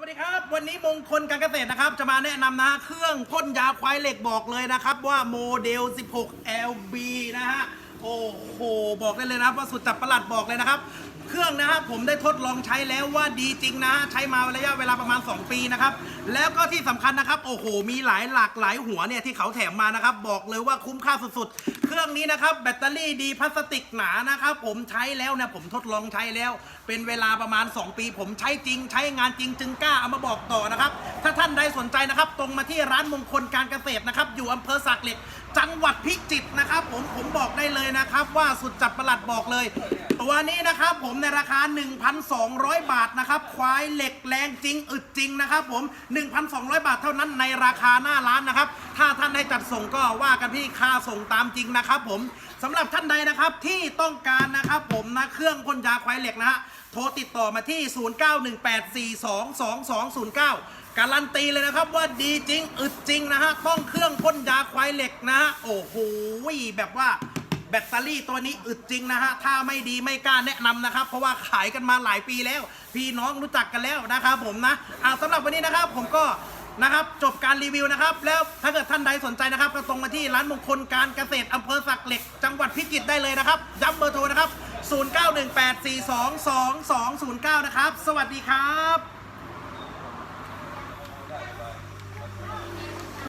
วัสดีครับ วันนี้มงคลการเกษตรนะครับ จะมาแนะนำนะเครื่องพ่นยาควายเหล็กบอกเลยนะครับ ว่าโมเดล 16 LB นะฮะ โอ้โห บอกได้เลยนะครับว่าสุดจับประหลัดบอกเลยนะครับ เครื่องนะฮะผมได้ทดลองใช้แล้วว่าดีจริงนะ ใช้มาระยะเวลาประมาณ 2 ปีนะครับ แล้วก็ที่สำคัญนะครับโอ้โห มีหลายหลากหลายหัวเนี่ยที่เขาแถมมานะครับ บอกเลยว่าคุ้มค่าสุดๆ เครื่องนี้นะครับแบตเตอรี่ดีพลาสติกหนานะครับผมใช้แล้วนะผมทดลองใช้แล้ว เป็นเวลาประมาณ 2 ปี ผมใช้จริง ใช้งานจริงจึงกล้าเอามาบอกต่อนะครับ ถ้าท่านใดสนใจนะครับ ตรงมาที่ร้านมงคลการเกษตรนะครับอยู่อำเภอสักเหล็ก จังหวัดพิจิตรนะครับ ผมผมบอกได้เลยนะครับว่าสุดจับประหลัดบอกเลย ตัวนี้นะครับผมในราคา 1,200 บาทนะครับ ควายเหล็กแรงจริง อึดจริงนะครับผม 1,200 บาทเท่านั้นในราคาหน้าร้านนะครับ ถ้าท่านให้จัดส่งก็ว่ากันที่ค่าส่งตามจริงนะครับผมสำหรับท่านใดนะครับที่ต้องการนะครับผมนะเครื่องพ่นยาควายเหล็กนะฮะโทรติดต่อมาที่ 0918422209 การันตีเลยนะครับว่าดีจริง อึดจริงนะฮะ ต้องเครื่องพ่นยาควายเหล็กนะฮะ โอ้โหแบบว่า แบตเตอรี่ตัวนี้อึดจริงนะฮะ ถ้าไม่ดีไม่กล้าแนะนำนะครับ เพราะว่าขายกันมาหลายปีแล้ว พี่น้องรู้จักกันแล้วนะครับผมนะอ่าสำหรับวันนี้นะครับผมก็นะครับจบการรีวิวนะครับ แล้วถ้าเกิดท่านใดสนใจนะครับ ก็ตรงมาที่ร้านมงคลการเกษตรอำเภอสักเหล็ก จังหวัดพิจิตรได้เลยนะครับ ย้ำเบอร์โทรนะครับ 0918422209 นะครับ สวัสดีครับ